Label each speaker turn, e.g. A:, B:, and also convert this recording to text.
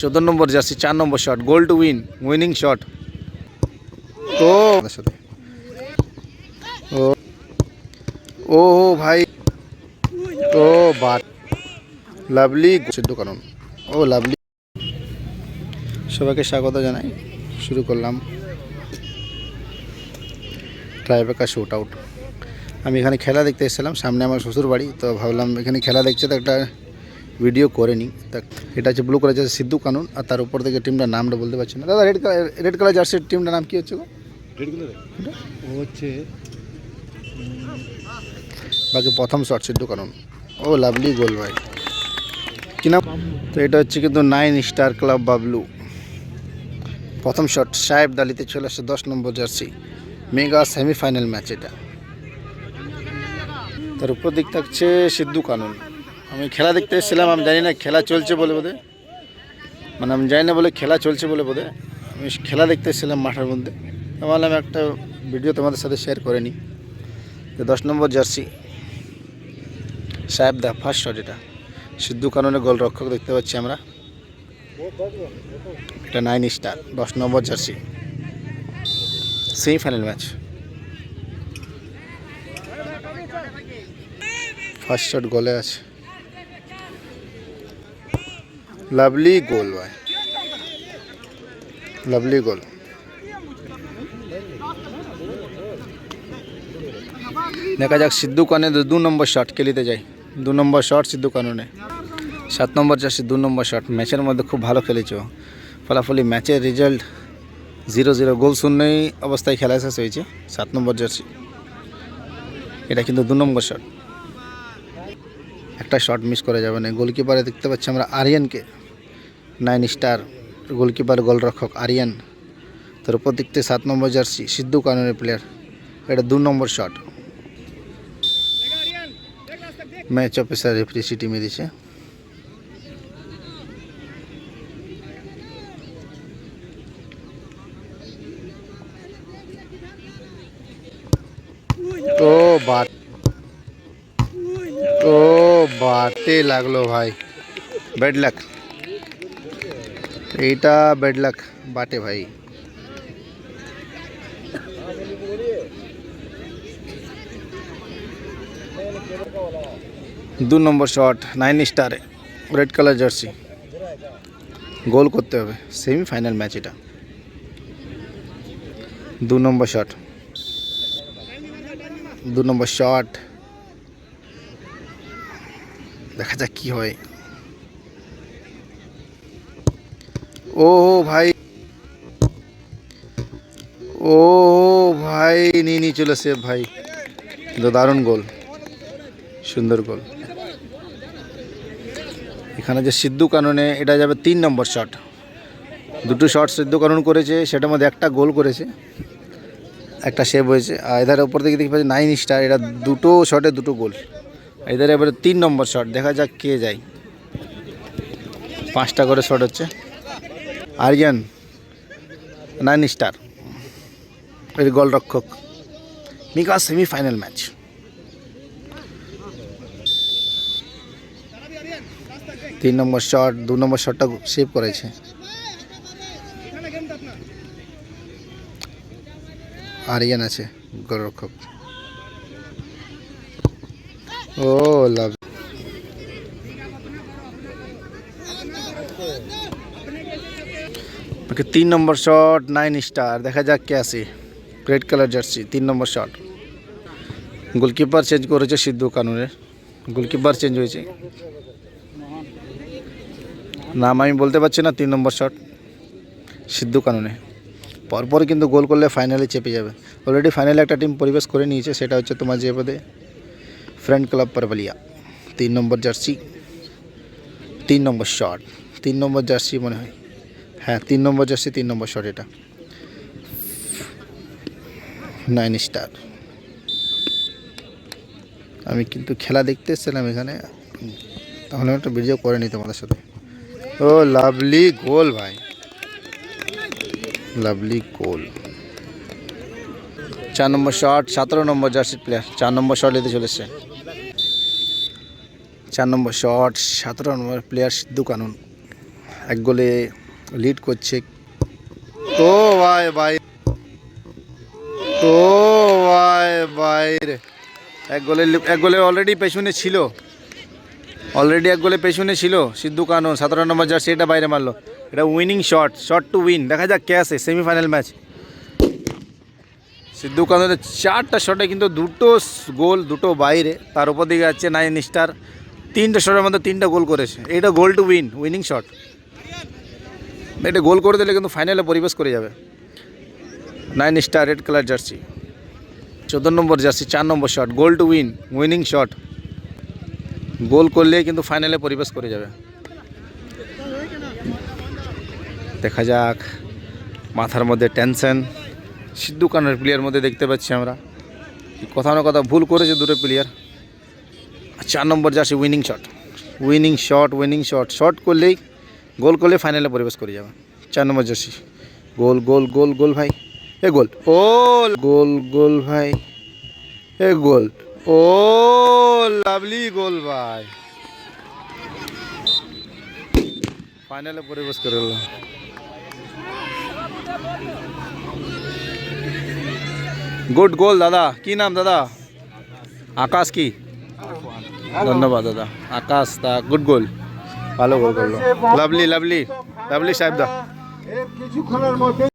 A: চোদ্দ নম্বর জার্সি, চার নম্বর shot goal to win winning shot ও। ও। ভাই। ও বাট লাভলি চোদ্দ কারণ ও, লাভলি। সবাইকে স্বাগত জানাই। শুরু করলাম। ট্রাইবেকা শুট আউট আমি এখানে খেলা দেখতে এসেছিলাম, সামনে আমার শ্বশুর বাড়ি তো ভাবলাম এখানে খেলা দেখছে তো একটা ভিডিও করে নিই তা এটা হচ্ছে ব্লু কালার জার্সি সিদ্ধু কানুন আর তার উপর থেকে টিমটার নামটা বলতে পারছি না। দাদা রেড কালার রেড কালার জার্সির টিমটার নাম কী হচ্ছে গো?
B: রেড কালার ও হচ্ছে
A: বাকি প্রথম শট সিদ্ধু কানুন। ও লাভলি গোল ভাই। কি নাম? তো এটা হচ্ছে কিন্তু নাইন স্টার ক্লাব বাবলু প্রথম শট সাহেব দালিতে চলে আসছে দশ নম্বর জার্সি। মেগা সেমিফাইনাল ম্যাচ এটা। তার উপর দিক থাকছে সিদ্ধু কানুন। আমি খেলা দেখতে এসেছিলাম, আমি জানি না খেলা চলছে বলে বোধে। মানে আমি জানি না বলে খেলা চলছে বলে বোধে। আমি খেলা দেখতে এসেছিলাম মাঠের মধ্যে। তো আমি একটা ভিডিও তোমাদের সাথে শেয়ার করে নিই। তো দশ নম্বর জার্সি সাহেব দা ফার্স্ট শট এটা। সিদ্ধু কাননের গোল রক্ষক দেখতে পাচ্ছি আমরা। এটা নাইন স্টার দশ নম্বর jersey semifinal match first shot গোলে আছে। লাভলি গোল ভাই লাভলি গোল দেখা যাক সিদ্ধু কানে দু নম্বর শট খেলিতে যাই দু নম্বর শট সিদ্ধু কাননে সাত নম্বর জার্সি দু নম্বর শট ম্যাচের মধ্যে খুব ভালো খেলেছ ফলাফলি ম্যাচের রেজাল্ট জিরো জিরো গোল শূন্যই অবস্থায় খেলা শেষ হয়েছে। সাত নম্বর জার্সি এটা কিন্তু দু নম্বর শট একটা শট মিস করা যাবে না। গোলকিপারে দেখতে পাচ্ছি আমরা আরিয়ানকে নাইন স্টার গোলকিপার, গোলরক্ষক আরিয়ান। তার উপর দেখতে সাত নম্বর জার্সি, সিদ্ধু কাননের প্লেয়ার এটা দু নম্বর শট ম্যাচ অফিসার রেফারি সিটি মেরেছে। বাট, ও বাটে লাগল ভাই। ব্যাড লাক এইটা ব্যাড লাক বাটে ভাই দু নম্বর শট নাইন স্টারে রেড কালার জার্সি গোল করতে হবে সেমিফাইনাল ম্যাচ এটা দু নম্বর শট দু নম্বর শট দেখা যাক কি হয় ও ভাই। ও ভাই, নিয়ে নিয়ে চলে সে ভাই। দারুণ গোল। সুন্দর গোল। এখানে যে সিদ্ধু কাননে, এটা যাবে তিন নম্বর শট দুটো শট সিদ্ধু কানন করেছে, সেটার মধ্যে একটা গোল করেছে। একটা সেভ হয়েছে। আর এধারে ওপর থেকে দেখতে পাচ্ছি নাইন স্টার এটা দুটো শটে দুটো গোল। এধারে এবারে তিন নম্বর শট দেখা যাক কে যায়। পাঁচটা করে শট হচ্ছে। Aryan, nine star. এর গোলরক্ষক। Mika semifinal match. তিন নম্বর শট, দু নম্বর শটটা সেভ করেছে। আরিয়ান আছে গোলরক্ষক। ও, লাভ ওকে, তিন নম্বর শট নাইন স্টার দেখা যাক কে আছে। রেড কালার জার্সি তিন নম্বর শট গোলকিপার চেঞ্জ করেছে সিদ্ধু কানুনের। গোলকিপার চেঞ্জ হয়েছে। নাম আমি বলতে পারছি না, তিন নম্বর শট সিদ্ধু কানুনে পরপর কিন্তু গোল করলে ফাইনালে চেপে যাবে। অলরেডি ফাইনালে একটা টিম পরিবেশ করে নিয়েছে, সেটা হচ্ছে তোমার যে পদে ফ্রেন্ড ক্লাব পারবালিয়া তিন নম্বর জার্সি তিন নম্বর শট তিন নম্বর জার্সি মনে হয়। হ্যাঁ তিন নম্বর জার্সি, তিন নম্বর শট এটা। নাইন স্টার আমি কিন্তু খেলা দেখতে এসেছিলাম এখানে। তাহলে একটা ভিডিও করে নি তোমাদের সাথে। ও, লাভলি গোল ভাই। Lovely goal. চার নম্বর শট সতেরো নম্বর জার্সি প্লেয়ার চার নম্বর শট নিতে চলেছে চার নম্বর শট সতেরো নম্বর প্লেয়ার সিদ্ধু কানুন এক গোলে লিড করছে। ও ভাই ভাই। ও ভাই বাইরে এক গোলে এক গোলে অলরেডি পেছনে ছিল। অলরেডি এক গোলে পেছনে ছিল সিদ্ধু কানন সতেরো নম্বর জার্সি, এটা বাইরে মারলো। এটা winning shot shot to win দেখা যাক কে আছে সেমিফাইনাল ম্যাচ সিদ্ধু কাননের চারটা শটে কিন্তু দুটো গোল, দুটো বাইরে। তার উপর দিকে যাচ্ছে নাইন স্টার। তিনটা শটের মধ্যে তিনটা গোল করেছে। এটা goal to win winning shot এটা গোল করে দিলে কিন্তু ফাইনালে পরিবেশ করে যাবে। Nine star red colour jersey চোদ্দ নম্বর জার্সি চার নম্বর shot goal to win winning shot goal করলে কিন্তু ফাইনালে পরিবেশ করে যাবে। দেখা যাক, মাথার মধ্যে টেনশন সিদ্ধু কানের প্লেয়ার মধ্যে দেখতে পাচ্ছি আমরা। কোথাও না কোথাও ভুল করেছে দুটো প্লেয়ার চার নম্বর jersey winning shot winning shot winning shot shot করলেই গোল করলে ফাইনালে পরিবেশ করে যাবে চার নম্বর জার্সি গোল গোল গোল গোল ভাই। এ গোল। ও গোল গোল ভাই। এ গোল। ও লাভলি গোল ভাই। ফাইনালে পরিবেশ করে গেল গুড গোল দাদা। কি নাম দাদা? আকাশ কি? ধন্যবাদ দাদা। আকাশ দা গুড গোল ভালো গোল করল। লাভলি লাভলি লাভলি সাহেব দা।
B: কিছুক্ষণের মধ্যে